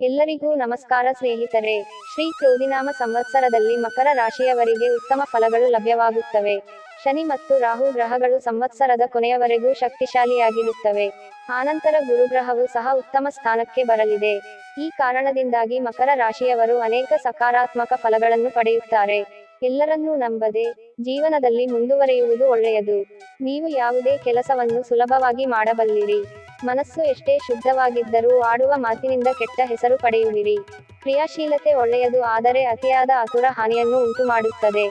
ಎಲ್ಲರಿಗೂ ನಮಸ್ಕಾರ ಸ್ನೇಹಿತರೆ. ಶ್ರೀ ಕ್ರೋಧಿನಾಮ ಸಂವತ್ಸರದಲ್ಲಿ ಮಕರ ರಾಶಿಯವರಿಗೆ ಉತ್ತಮ ಫಲಗಳು ಲಭ್ಯವಾಗುತ್ತವೆ. ಶನಿ ಮತ್ತು ರಾಹು ಗ್ರಹಗಳು ಸಂವತ್ಸರದ ಕೊನೆಯವರೆಗೂ ಶಕ್ತಿಶಾಲಿಯಾಗಿರುತ್ತವೆ. ಆನಂತರ ಗುರುಗ್ರಹವು ಸಹ ಉತ್ತಮ ಸ್ಥಾನಕ್ಕೆ ಬರಲಿದೆ. ಈ ಕಾರಣದಿಂದಾಗಿ ಮಕರ ರಾಶಿಯವರು ಅನೇಕ ಸಕಾರಾತ್ಮಕ ಫಲಗಳನ್ನು ಪಡೆಯುತ್ತಾರೆ. ಎಲ್ಲರನ್ನೂ ನಂಬದೆ ಜೀವನದಲ್ಲಿ ಮುಂದುವರೆಯುವುದು ಒಳ್ಳೆಯದು. ನೀವು ಯಾವುದೇ ಕೆಲಸವನ್ನು ಸುಲಭವಾಗಿ ಮಾಡಬಲ್ಲಿರಿ. ಮನಸ್ಸು ಎಷ್ಟೇ ಶುದ್ಧವಾಗಿದ್ದರೂ ಆಡುವ ಮಾತಿನಿಂದ ಕೆಟ್ಟ ಹೆಸರು ಪಡೆಯುವಿರಿ. ಕ್ರಿಯಾಶೀಲತೆ ಒಳ್ಳೆಯದು, ಆದರೆ ಅತಿಯಾದ ಅಸುರ ಹಾನಿಯನ್ನು ಉಂಟುಮಾಡುತ್ತದೆ.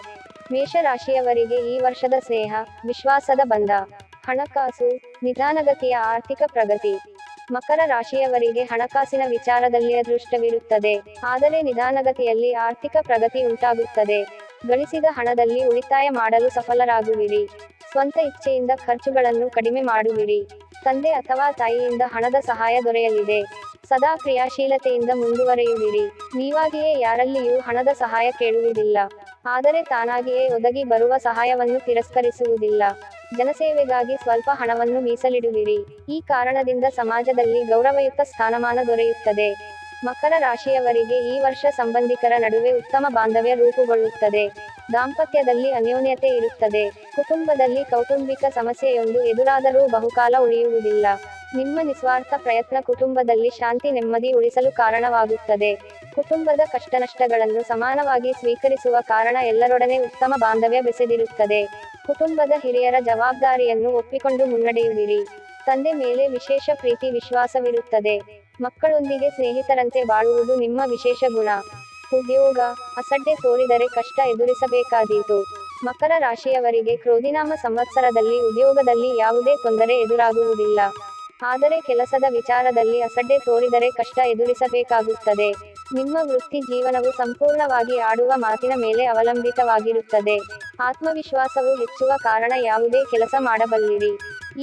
ಮೇಷರಾಶಿಯವರಿಗೆ ಈ ವರ್ಷದ ಸ್ನೇಹ, ವಿಶ್ವಾಸದ ಬಂಧ. ಹಣಕಾಸು, ನಿಧಾನಗತಿಯ ಆರ್ಥಿಕ ಪ್ರಗತಿ. ಮಕರ ರಾಶಿಯವರಿಗೆ ಹಣಕಾಸಿನ ವಿಚಾರದಲ್ಲಿ ಅದೃಷ್ಟವಿರುತ್ತದೆ ಆದರೆ ನಿಧಾನಗತಿಯಲ್ಲಿ ಆರ್ಥಿಕ ಪ್ರಗತಿ ಉಂಟಾಗುತ್ತದೆ. ಗಳಿಸಿದ ಹಣದಲ್ಲಿ ಉಳಿತಾಯ ಮಾಡಲು ಸಫಲರಾಗುವಿರಿ. ಸ್ವಂತ ಇಚ್ಛೆಯಿಂದ ಖರ್ಚುಗಳನ್ನು ಕಡಿಮೆ ಮಾಡುವಿರಿ. ತಂದೆ ಅಥವಾ ತಾಯಿಯಿಂದ ಹಣದ ಸಹಾಯ ದೊರೆಯಲಿದೆ. ಸದಾ ಕ್ರಿಯಾಶೀಲತೆಯಿಂದ ಮುಂದುವರೆಯುವಿರಿ. ನೀವಾಗಿಯೇ ಯಾರಲ್ಲಿಯೂ ಹಣದ ಸಹಾಯ ಕೇಳುವುದಿಲ್ಲ. ಆದರೆ ತಾನಾಗಿಯೇ ಒದಗಿ ಬರುವ ಸಹಾಯವನ್ನು ತಿರಸ್ಕರಿಸುವುದಿಲ್ಲ. ಜನಸೇವೆಗಾಗಿ ಸ್ವಲ್ಪ ಹಣವನ್ನು ಮೀಸಲಿಡುವಿರಿ. ಈ ಕಾರಣದಿಂದ ಸಮಾಜದಲ್ಲಿ ಗೌರವಯುಕ್ತ ಸ್ಥಾನಮಾನ ದೊರೆಯುತ್ತದೆ. ಮಕರ ರಾಶಿಯವರಿಗೆ ಈ ವರ್ಷ ಸಂಬಂಧಿಕರ ನಡುವೆ ಉತ್ತಮ ಬಾಂಧವ್ಯ ರೂಪುಗೊಳ್ಳುತ್ತದೆ. ದಾಂಪತ್ಯದಲ್ಲಿ ಅನ್ಯೋನ್ಯತೆ ಇರುತ್ತದೆ. ಕುಟುಂಬದಲ್ಲಿ ಕೌಟುಂಬಿಕ ಸಮಸ್ಯೆಯೊಂದು ಎದುರಾದರೂ ಬಹುಕಾಲ ಉಳಿಯುವುದಿಲ್ಲ. ನಿಮ್ಮ ನಿಸ್ವಾರ್ಥ ಪ್ರಯತ್ನ ಕುಟುಂಬದಲ್ಲಿ ಶಾಂತಿ ನೆಮ್ಮದಿ ಉಳಿಸಲು ಕಾರಣವಾಗುತ್ತದೆ. ಕುಟುಂಬದ ಕಷ್ಟನಷ್ಟಗಳನ್ನು ಸಮಾನವಾಗಿ ಸ್ವೀಕರಿಸುವ ಕಾರಣ ಎಲ್ಲರೊಡನೆ ಉತ್ತಮ ಬಾಂಧವ್ಯ ಬೆಸೆದಿರುತ್ತದೆ. ಕುಟುಂಬದ ಹಿರಿಯರ ಜವಾಬ್ದಾರಿಯನ್ನು ಒಪ್ಪಿಕೊಂಡು ಮುನ್ನಡೆಯುವಿರಿ. ತಂದೆ ಮೇಲೆ ವಿಶೇಷ ಪ್ರೀತಿ, ವಿಶ್ವಾಸವಿರುತ್ತದೆ. ಮಕ್ಕಳೊಂದಿಗೆ ಸ್ನೇಹಿತರಂತೆ ಬಾಳುವುದು ನಿಮ್ಮ ವಿಶೇಷ ಗುಣ. ಉದ್ಯೋಗ, ಅಸಡ್ಡೆ ತೋರಿದರೆ ಕಷ್ಟ ಎದುರಿಸಬೇಕಾದೀತು. ಮಕರ ರಾಶಿಯವರಿಗೆ ಕ್ರೋಧಿನಾಮ ಸಂವತ್ಸರದಲ್ಲಿ, ಉದ್ಯೋಗದಲ್ಲಿ ಯಾವುದೇ ತೊಂದರೆ ಎದುರಾಗುವುದಿಲ್ಲ. ಆದರೆ ಕೆಲಸದ ವಿಚಾರದಲ್ಲಿ ಅಸಡ್ಡೆ ತೋರಿದರೆ ಕಷ್ಟ ಎದುರಿಸಬೇಕಾಗುತ್ತದೆ. ನಿಮ್ಮ ವೃತ್ತಿ ಜೀವನವು ಸಂಪೂರ್ಣವಾಗಿ ಆಡುವ ಮಾತಿನ ಮೇಲೆ ಅವಲಂಬಿತವಾಗಿರುತ್ತದೆ. ಆತ್ಮವಿಶ್ವಾಸವು ಹೆಚ್ಚುವ ಕಾರಣ ಯಾವುದೇ ಕೆಲಸ ಮಾಡಬಲ್ಲಿರಿ.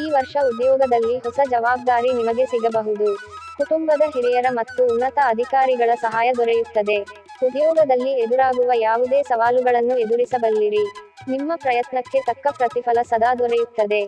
ಈ ವರ್ಷ ಉದ್ಯೋಗದಲ್ಲಿ ಹೊಸ ಜವಾಬ್ದಾರಿ ನಿಮಗೆ ಸಿಗಬಹುದು. ಕುಟುಂಬದ ಹಿರಿಯರ ಮತ್ತು ಉನ್ನತ ಅಧಿಕಾರಿಗಳ ಸಹಾಯ ದೊರೆಯುತ್ತದೆ. ಉದ್ಯೋಗದಲ್ಲಿ ಎದುರಾಗುವ ಯಾವುದೇ ಸವಾಲುಗಳನ್ನು ಎದುರಿಸಬಲ್ಲಿರಿ. ನಿಮ್ಮ ಪ್ರಯತ್ನಕ್ಕೆ ತಕ್ಕ ಪ್ರತಿಫಲ ಸದಾ ದೊರೆಯುತ್ತದೆ.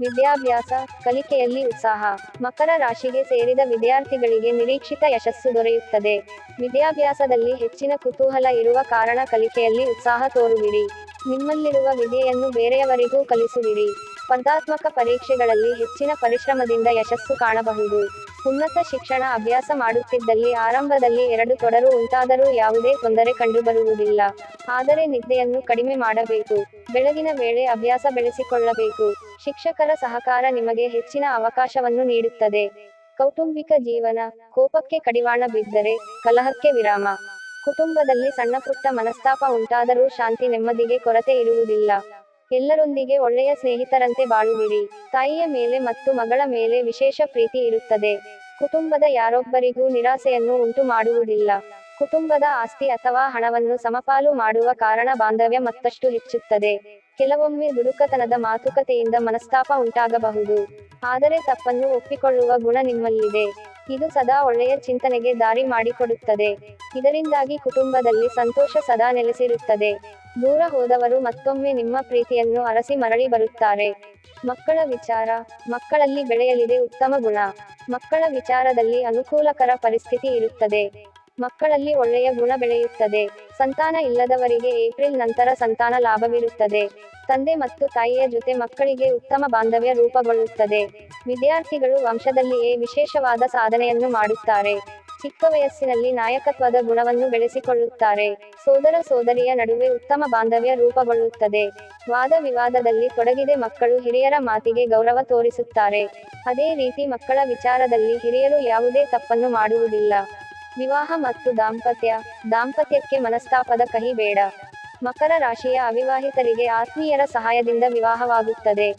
ವಿದ್ಯಾಭ್ಯಾಸ, ಕಲಿಕೆಯಲ್ಲಿ ಉತ್ಸಾಹ, ಮಕರ ರಾಶಿಗೆ ಸೇರಿದ ವಿದ್ಯಾರ್ಥಿಗಳಿಗೆ ನಿರೀಕ್ಷಿತ ಯಶಸ್ಸು ದೊರೆಯುತ್ತದೆ. ವಿದ್ಯಾಭ್ಯಾಸದಲ್ಲಿ ಹೆಚ್ಚಿನ ಕುತೂಹಲ ಇರುವ ಕಾರಣ ಕಲಿಕೆಯಲ್ಲಿ ಉತ್ಸಾಹ ತೋರುವಿರಿ. ನಿಮ್ಮಲ್ಲಿರುವ ವಿದ್ಯೆಯನ್ನು ಬೇರೆಯವರಿಗೂ ಕಲಿಸುವಿರಿ. ಸ್ಪರ್ಧಾತ್ಮಕ ಪರೀಕ್ಷೆಗಳಲ್ಲಿ ಹೆಚ್ಚಿನ ಪರಿಶ್ರಮದಿಂದ ಯಶಸ್ಸು ಕಾಣಬಹುದು. ಉನ್ನತ ಶಿಕ್ಷಣ ಅಭ್ಯಾಸ ಮಾಡುತ್ತಿದ್ದಲ್ಲಿ ಆರಂಭದಲ್ಲಿ ಎರಡು ತೊಡರು ಉಂಟಾದರೂ ಯಾವುದೇ ತೊಂದರೆ ಕಂಡುಬರುವುದಿಲ್ಲ. ಆದರೆ ನಿದ್ದೆಯನ್ನು ಕಡಿಮೆ ಮಾಡಬೇಕು. ಬೆಳಗಿನ ವೇಳೆ ಅಭ್ಯಾಸ ಬೆಳೆಸಿಕೊಳ್ಳಬೇಕು. ಶಿಕ್ಷಕರ ಸಹಕಾರ ನಿಮಗೆ ಹೆಚ್ಚಿನ ಅವಕಾಶವನ್ನು ನೀಡುತ್ತದೆ. ಕೌಟುಂಬಿಕ ಜೀವನ, ಕೋಪಕ್ಕೆ ಕಡಿವಾಣ ಬಿದ್ದರೆ ಕಲಹಕ್ಕೆ ವಿರಾಮ. ಕುಟುಂಬದಲ್ಲಿ ಸಣ್ಣಪುಟ್ಟ ಮನಸ್ತಾಪ ಉಂಟಾದರೂ ಶಾಂತಿ ನೆಮ್ಮದಿಗೆ ಕೊರತೆ ಇರುವುದಿಲ್ಲ. ಎಲ್ಲರೊಂದಿಗೆ ಒಳ್ಳೆಯ ಸ್ನೇಹಿತರಂತೆ ಬಾಳುವಿರಿ. ತಾಯಿಯ ಮೇಲೆ ಮತ್ತು ಮಗಳ ಮೇಲೆ ವಿಶೇಷ ಪ್ರೀತಿ ಇರುತ್ತದೆ. ಕುಟುಂಬದ ಯಾರೊಬ್ಬರಿಗೂ ನಿರಾಸೆಯನ್ನು ಉಂಟು ಮಾಡುವುದಿಲ್ಲ ಕುಟುಂಬದ ಆಸ್ತಿ ಅಥವಾ ಹಣವನ್ನು ಸಮಪಾಲು ಮಾಡುವ ಕಾರಣ ಬಾಂಧವ್ಯ ಮತ್ತಷ್ಟು ಹೆಚ್ಚುತ್ತದೆ. ಕೆಲವೊಮ್ಮೆ ದುಡುಕತನದ ಮಾತುಕತೆಯಿಂದ ಮನಸ್ತಾಪ ಉಂಟಾಗಬಹುದು. ಆದರೆ ತಪ್ಪನ್ನು ಒಪ್ಪಿಕೊಳ್ಳುವ ಗುಣ ನಿಮ್ಮಲ್ಲಿದೆ. ಇದು ಸದಾ ಒಳ್ಳೆಯ ಚಿಂತನೆಗೆ ದಾರಿ ಮಾಡಿಕೊಡುತ್ತದೆ. ಇದರಿಂದಾಗಿ ಕುಟುಂಬದಲ್ಲಿ ಸಂತೋಷ ಸದಾ ನೆಲೆಸಿರುತ್ತದೆ. ದೂರ ಹೋದವರು ಮತ್ತೊಮ್ಮೆ ನಿಮ್ಮ ಪ್ರೀತಿಯನ್ನು ಅರಸಿ ಮರಳಿ ಬರುತ್ತಾರೆ. ಮಕ್ಕಳ ವಿಚಾರ, ಮಕ್ಕಳಲ್ಲಿ ಬೆಳೆಯಲಿದೆ ಉತ್ತಮ ಗುಣ. ಮಕ್ಕಳ ವಿಚಾರದಲ್ಲಿ ಅನುಕೂಲಕರ ಪರಿಸ್ಥಿತಿ ಇರುತ್ತದೆ. ಮಕ್ಕಳಲ್ಲಿ ಒಳ್ಳೆಯ ಗುಣ ಬೆಳೆಯುತ್ತದೆ. ಸಂತಾನ ಇಲ್ಲದವರಿಗೆ ಏಪ್ರಿಲ್ ನಂತರ ಸಂತಾನ ಲಾಭವಿರುತ್ತದೆ. ತಂದೆ ಮತ್ತು ತಾಯಿಯ ಜೊತೆ ಮಕ್ಕಳಿಗೆ ಉತ್ತಮ ಬಾಂಧವ್ಯ ರೂಪಗೊಳ್ಳುತ್ತದೆ. ವಿದ್ಯಾರ್ಥಿಗಳು ವಂಶದಲ್ಲಿಯೇ ವಿಶೇಷವಾದ ಸಾಧನೆಯನ್ನು ಮಾಡುತ್ತಾರೆ. ಚಿಕ್ಕ ವಯಸ್ಸಿನಲ್ಲಿ ನಾಯಕತ್ವದ ಗುಣವನ್ನು ಬೆಳೆಸಿಕೊಳ್ಳುತ್ತಾರೆ. ಸೋದರ ಸೋದರಿಯ ನಡುವೆ ಉತ್ತಮ ಬಾಂಧವ್ಯ ರೂಪುಗೊಳ್ಳುತ್ತದೆ. ವಾದ ವಿವಾದದಲ್ಲಿ ತೊಡಗಿದೆ ಮಕ್ಕಳು ಹಿರಿಯರ ಮಾತಿಗೆ ಗೌರವ ತೋರಿಸುತ್ತಾರೆ. ಅದೇ ರೀತಿ ಮಕ್ಕಳ ವಿಚಾರದಲ್ಲಿ ಹಿರಿಯರು ಯಾವುದೇ ತಪ್ಪನ್ನು ಮಾಡುವುದಿಲ್ಲ. ವಿವಾಹ ಮತ್ತು ದಾಂಪತ್ಯ, ದಾಂಪತ್ಯಕ್ಕೆ ಮನಸ್ತಾಪದ ಕಹಿ ಬೇಡ. ಮಕರ ರಾಶಿಯ ಅವಿವಾಹಿತರಿಗೆ ಆತ್ಮೀಯರ ಸಹಾಯದಿಂದ ವಿವಾಹವಾಗುತ್ತದೆ.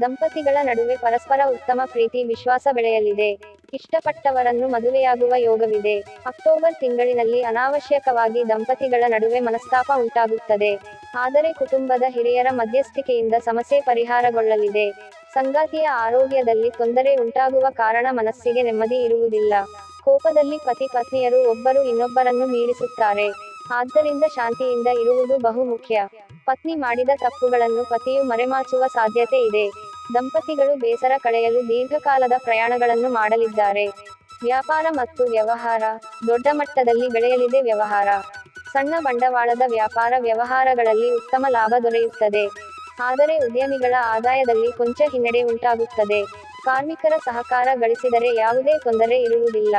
ದಂಪತಿಗಳ ನಡುವೆ ಪರಸ್ಪರ ಉತ್ತಮ ಪ್ರೀತಿ, ವಿಶ್ವಾಸ ಬೆಳೆಯಲಿದೆ. ಇಷ್ಟಪಟ್ಟವರನ್ನು ಮದುವೆಯಾಗುವ ಯೋಗವಿದೆ. ಅಕ್ಟೋಬರ್ ತಿಂಗಳಿನಲ್ಲಿ ಅನಾವಶ್ಯಕವಾಗಿ ದಂಪತಿಗಳ ನಡುವೆ ಮನಸ್ತಾಪ ಉಂಟಾಗುತ್ತದೆ. ಆದರೆ ಕುಟುಂಬದ ಹಿರಿಯರ ಮಧ್ಯಸ್ಥಿಕೆಯಿಂದ ಸಮಸ್ಯೆ ಪರಿಹಾರಗೊಳ್ಳಲಿದೆ. ಸಂಗಾತಿಯ ಆರೋಗ್ಯದಲ್ಲಿ ತೊಂದರೆ ಉಂಟಾಗುವ ಕಾರಣ ಮನಸ್ಸಿಗೆ ನೆಮ್ಮದಿ ಇರುವುದಿಲ್ಲ. ಕೋಪದಲ್ಲಿ ಪತಿ ಪತ್ನಿಯರು ಒಬ್ಬರು ಇನ್ನೊಬ್ಬರನ್ನು ಮೀರಿಸುತ್ತಾರೆ. ಆದ್ದರಿಂದ ಶಾಂತಿಯಿಂದ ಇರುವುದು ಬಹು ಮುಖ್ಯ ಪತ್ನಿ ಮಾಡಿದ ತಪ್ಪುಗಳನ್ನು ಪತಿಯು ಮರೆಮಾಚುವ ಸಾಧ್ಯತೆ ಇದೆ. ದಂಪತಿಗಳು ಬೇಸರ ಕಳೆಯಲು ದೀರ್ಘಕಾಲದ ಪ್ರಯಾಣಗಳನ್ನು ಮಾಡಲಿದ್ದಾರೆ. ವ್ಯಾಪಾರ ಮತ್ತು ವ್ಯವಹಾರ, ದೊಡ್ಡ ಮಟ್ಟದಲ್ಲಿ ಬೆಳೆಯಲಿದೆ ವ್ಯವಹಾರ. ಸಣ್ಣ ಬಂಡವಾಳದ ವ್ಯಾಪಾರ ವ್ಯವಹಾರಗಳಲ್ಲಿ ಉತ್ತಮ ಲಾಭ ದೊರೆಯುತ್ತದೆ. ಆದರೆ ಉದ್ಯಮಿಗಳ ಆದಾಯದಲ್ಲಿ ಕೊಂಚ ಹಿನ್ನಡೆ ಉಂಟಾಗುತ್ತದೆ. ಕಾರ್ಮಿಕರ ಸಹಕಾರ ಗಳಿಸಿದರೆ ಯಾವುದೇ ತೊಂದರೆ ಇರುವುದಿಲ್ಲ.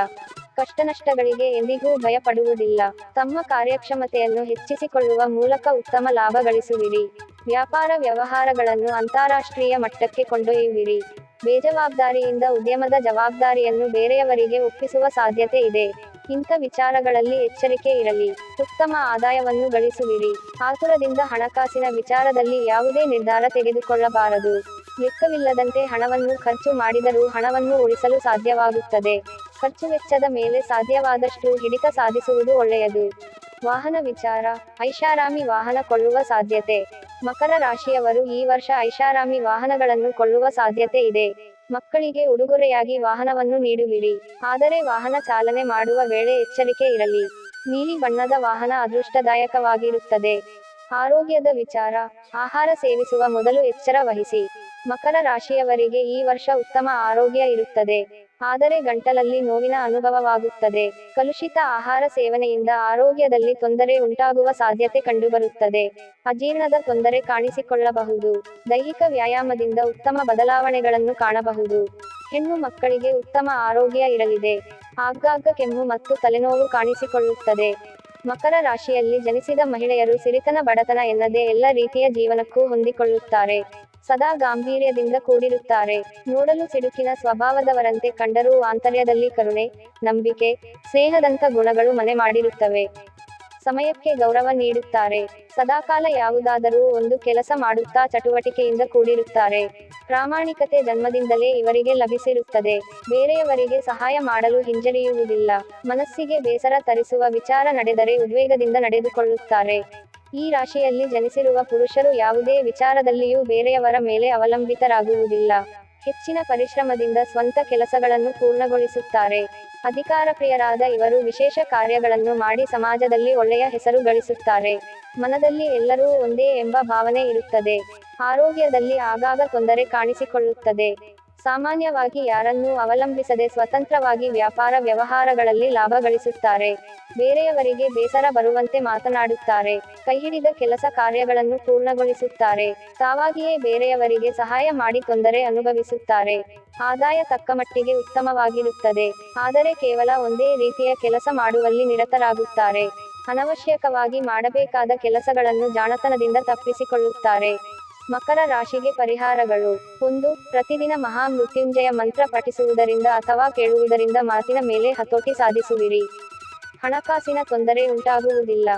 ಕಷ್ಟನಷ್ಟಗಳಿಗೆ ಎಂದಿಗೂ ಭಯಪಡುವುದಿಲ್ಲ. ತಮ್ಮ ಕಾರ್ಯಕ್ಷಮತೆಯನ್ನು ಹೆಚ್ಚಿಸಿಕೊಳ್ಳುವ ಮೂಲಕ ಉತ್ತಮ ಲಾಭ ಗಳಿಸುವಿರಿ. ವ್ಯಾಪಾರ ವ್ಯವಹಾರಗಳನ್ನು ಅಂತಾರಾಷ್ಟ್ರೀಯ ಮಟ್ಟಕ್ಕೆ ಕೊಂಡೊಯ್ಯುವಿರಿ. ಬೇಜವಾಬ್ದಾರಿಯಿಂದ ಉದ್ಯಮದ ಜವಾಬ್ದಾರಿಯನ್ನು ಬೇರೆಯವರಿಗೆ ಒಪ್ಪಿಸುವ ಸಾಧ್ಯತೆ ಇದೆ. ಇಂಥ ವಿಚಾರಗಳಲ್ಲಿ ಎಚ್ಚರಿಕೆ ಇರಲಿ. ಉತ್ತಮ ಆದಾಯವನ್ನು ಗಳಿಸುವಿರಿ. ಆತುರದಿಂದ ಹಣಕಾಸಿನ ವಿಚಾರದಲ್ಲಿ ಯಾವುದೇ ನಿರ್ಧಾರ ತೆಗೆದುಕೊಳ್ಳಬಾರದು. ಲೆಕ್ಕವಿಲ್ಲದಂತೆ ಹಣವನ್ನು ಖರ್ಚು ಮಾಡಿದರೂ ಹಣವನ್ನು ಉಳಿಸಲು ಸಾಧ್ಯವಾಗುತ್ತದೆ. ಖರ್ಚು ವೆಚ್ಚದ ಮೇಲೆ ಸಾಧ್ಯವಾದಷ್ಟು ಹಿಡಿತ ಸಾಧಿಸುವುದು ಒಳ್ಳೆಯದು. ವಾಹನ ವಿಚಾರ. ಐಷಾರಾಮಿ ವಾಹನ ಕೊಳ್ಳುವ ಸಾಧ್ಯತೆ. ಮಕರ ರಾಶಿಯವರು ಈ ವರ್ಷ ಐಷಾರಾಮಿ ವಾಹನಗಳನ್ನು ಕೊಳ್ಳುವ ಸಾಧ್ಯತೆ ಇದೆ. ಮಕ್ಕಳಿಗೆ ಉಡುಗೊರೆಯಾಗಿ ವಾಹನವನ್ನು ನೀಡುವಿರಿ. ಆದರೆ ವಾಹನ ಚಾಲನೆ ಮಾಡುವ ವೇಳೆ ಎಚ್ಚರಿಕೆ ಇರಲಿ. ನೀಲಿ ಬಣ್ಣದ ವಾಹನ ಅದೃಷ್ಟದಾಯಕವಾಗಿರುತ್ತದೆ. ಆರೋಗ್ಯದ ವಿಚಾರ, ಆಹಾರ ಸೇವಿಸುವ ಮೊದಲು ಎಚ್ಚರ ವಹಿಸಿ. ಮಕರ ರಾಶಿಯವರಿಗೆ ಈ ವರ್ಷ ಉತ್ತಮ ಆರೋಗ್ಯ ಇರುತ್ತದೆ. ಆದರೆ ಗಂಟಲಲ್ಲಿ ನೋವಿನ ಅನುಭವವಾಗುತ್ತದೆ. ಕಲುಷಿತ ಆಹಾರ ಸೇವನೆಯಿಂದ ಆರೋಗ್ಯದಲ್ಲಿ ತೊಂದರೆ ಉಂಟಾಗುವ ಸಾಧ್ಯತೆ ಕಂಡುಬರುತ್ತದೆ. ಅಜೀರ್ಣದ ತೊಂದರೆ ಕಾಣಿಸಿಕೊಳ್ಳಬಹುದು. ದೈಹಿಕ ವ್ಯಾಯಾಮದಿಂದ ಉತ್ತಮ ಬದಲಾವಣೆಗಳನ್ನು ಕಾಣಬಹುದು. ಹೆಣ್ಣು ಮಕ್ಕಳಿಗೆ ಉತ್ತಮ ಆರೋಗ್ಯ ಇರಲಿದೆ. ಆಗಾಗ ಕೆಮ್ಮು ಮತ್ತು ತಲೆನೋವು ಕಾಣಿಸಿಕೊಳ್ಳುತ್ತದೆ. ಮಕರ ರಾಶಿಯಲ್ಲಿ ಜನಿಸಿದ ಮಹಿಳೆಯರು ಸಿರಿತನ ಬಡತನ ಎನ್ನದೇ ಎಲ್ಲ ರೀತಿಯ ಜೀವನಕ್ಕೂ ಹೊಂದಿಕೊಳ್ಳುತ್ತಾರೆ. ಸದಾ ಗಾಂಭೀರ್ಯದಿಂದ ಕೂಡಿರುತ್ತಾರೆ. ನೋಡಲು ಸಿಡುಕಿನ ಸ್ವಭಾವದವರಂತೆ ಕಂಡರೂ ಆಂತರ್ಯದಲ್ಲಿ ಕರುಣೆ, ನಂಬಿಕೆ, ಸ್ನೇಹದಂಥ ಗುಣಗಳು ಮನೆ ಮಾಡಿರುತ್ತವೆ. ಸಮಯಕ್ಕೆ ಗೌರವ ನೀಡುತ್ತಾರೆ. ಸದಾಕಾಲ ಯಾವುದಾದರೂ ಒಂದು ಕೆಲಸ ಮಾಡುತ್ತಾ ಚಟುವಟಿಕೆಯಿಂದ ಕೂಡಿರುತ್ತಾರೆ. ಪ್ರಾಮಾಣಿಕತೆ ಜನ್ಮದಿಂದಲೇ ಇವರಿಗೆ ಲಭಿಸಿರುತ್ತದೆ. ಬೇರೆಯವರಿಗೆ ಸಹಾಯ ಮಾಡಲು ಹಿಂಜರಿಯುವುದಿಲ್ಲ. ಮನಸ್ಸಿಗೆ ಬೇಸರ ತರಿಸುವ ವಿಚಾರ ನಡೆದರೆ ಉದ್ವೇಗದಿಂದ ನಡೆದುಕೊಳ್ಳುತ್ತಾರೆ. ಈ ರಾಶಿಯಲ್ಲಿ ಜನಿಸಿರುವ ಪುರುಷರು ಯಾವುದೇ ವಿಚಾರದಲ್ಲಿಯೂ ಬೇರೆಯವರ ಮೇಲೆ ಅವಲಂಬಿತರಾಗುವುದಿಲ್ಲ. ಹೆಚ್ಚಿನ ಪರಿಶ್ರಮದಿಂದ ಸ್ವಂತ ಕೆಲಸಗಳನ್ನು ಪೂರ್ಣಗೊಳಿಸುತ್ತಾರೆ. ಅಧಿಕಾರ ಪ್ರಿಯರಾದ ಇವರು ವಿಶೇಷ ಕಾರ್ಯಗಳನ್ನು ಮಾಡಿ ಸಮಾಜದಲ್ಲಿ ಒಳ್ಳೆಯ ಹೆಸರು ಗಳಿಸುತ್ತಾರೆ. ಮನದಲ್ಲಿ ಎಲ್ಲರೂ ಒಂದೇ ಎಂಬ ಭಾವನೆ ಇರುತ್ತದೆ. ಆರೋಗ್ಯದಲ್ಲಿ ಆಗಾಗ ತೊಂದರೆ ಕಾಣಿಸಿಕೊಳ್ಳುತ್ತದೆ. ಸಾಮಾನ್ಯವಾಗಿ ಯಾರನ್ನೂ ಅವಲಂಬಿಸದೆ ಸ್ವತಂತ್ರವಾಗಿ ವ್ಯಾಪಾರ ವ್ಯವಹಾರಗಳಲ್ಲಿ ಲಾಭ ಗಳಿಸುತ್ತಾರೆ. ಬೇರೆಯವರಿಗೆ ಬೇಸರ ಬರುವಂತೆ ಮಾತನಾಡುತ್ತಾರೆ. ಕೈಹಿಡಿದ ಕೆಲಸ ಕಾರ್ಯಗಳನ್ನು ಪೂರ್ಣಗೊಳಿಸುತ್ತಾರೆ. ತಾವಾಗಿಯೇ ಬೇರೆಯವರಿಗೆ ಸಹಾಯ ಮಾಡಿ ತೊಂದರೆ ಅನುಭವಿಸುತ್ತಾರೆ. ಆದಾಯ ತಕ್ಕಮಟ್ಟಿಗೆ ಉತ್ತಮವಾಗಿರುತ್ತದೆ. ಆದರೆ ಕೇವಲ ಒಂದೇ ರೀತಿಯ ಕೆಲಸ ಮಾಡುವಲ್ಲಿ ನಿರತರಾಗುತ್ತಾರೆ. ಅನವಶ್ಯಕವಾಗಿ ಮಾಡಬೇಕಾದ ಕೆಲಸಗಳನ್ನು ಜಾಣತನದಿಂದ ತಪ್ಪಿಸಿಕೊಳ್ಳುತ್ತಾರೆ. ಮಕರ ರಾಶಿಗೆ ಪರಿಹಾರಗಳು. ಒಂದು, ಪ್ರತಿದಿನ ಮಹಾಮೃತ್ಯುಂಜಯ ಮಂತ್ರ ಪಠಿಸುವುದರಿಂದ ಅಥವಾ ಕೇಳುವುದರಿಂದ ಮಾತಿನ ಮೇಲೆ ಹತೋಟಿ ಸಾಧಿಸುವಿರಿ. ಹಣಕಾಸಿನ ತೊಂದರೆ ಉಂಟಾಗುವುದಿಲ್ಲ.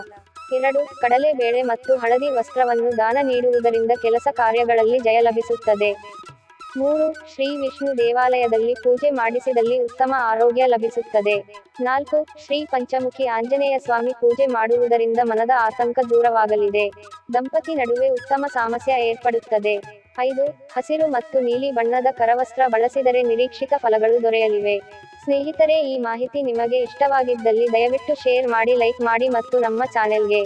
ಎರಡು, ಕಡಲೆ ಬೇಳೆ ಮತ್ತು ಹಳದಿ ವಸ್ತ್ರವನ್ನು ದಾನ ನೀಡುವುದರಿಂದ ಕೆಲಸ ಕಾರ್ಯಗಳಲ್ಲಿ ಜಯ ಲಭಿಸುತ್ತದೆ. ಮೂರು, ಶ್ರೀ ವಿಷ್ಣು ದೇವಾಲಯದಲ್ಲಿ ಪೂಜೆ ಮಾಡಿಸಿದಲ್ಲಿ ಉತ್ತಮ ಆರೋಗ್ಯ ಲಭಿಸುತ್ತದೆ. ನಾಲ್ಕು, ಶ್ರೀ ಪಂಚಮುಖಿ ಆಂಜನೇಯ ಸ್ವಾಮಿ ಪೂಜೆ ಮಾಡುವುದರಿಂದ ಮನದ ಆತಂಕ ದೂರವಾಗಲಿದೆ. ದಂಪತಿ ನಡುವೆ ಉತ್ತಮ ಸಾಮಸ್ಯ ಏರ್ಪಡುತ್ತದೆ. ಐದು, ಹಸಿರು ಮತ್ತು ನೀಲಿ ಬಣ್ಣದ ಕರವಸ್ತ್ರ ಬಳಸಿದರೆ ನಿರೀಕ್ಷಿತ ಫಲಗಳು ದೊರೆಯಲಿವೆ. ಸ್ನೇಹಿತರೆ, ಈ ಮಾಹಿತಿ ನಿಮಗೆ ಇಷ್ಟವಾಗಿದ್ದಲ್ಲಿ ದಯವಿಟ್ಟು ಶೇರ್ ಮಾಡಿ, ಲೈಕ್ ಮಾಡಿ ಮತ್ತು ನಮ್ಮ ಚಾನೆಲ್ಗೆ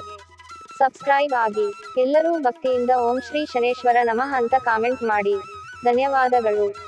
ಸಬ್ಸ್ಕ್ರೈಬ್ ಆಗಿ. ಎಲ್ಲರೂ ಭಕ್ತಿಯಿಂದ ಓಂ ಶ್ರೀ ಶನೇಶ್ವರ ನಮಃ ಅಂತ ಕಾಮೆಂಟ್ ಮಾಡಿ. ಧನ್ಯವಾದಗಳು.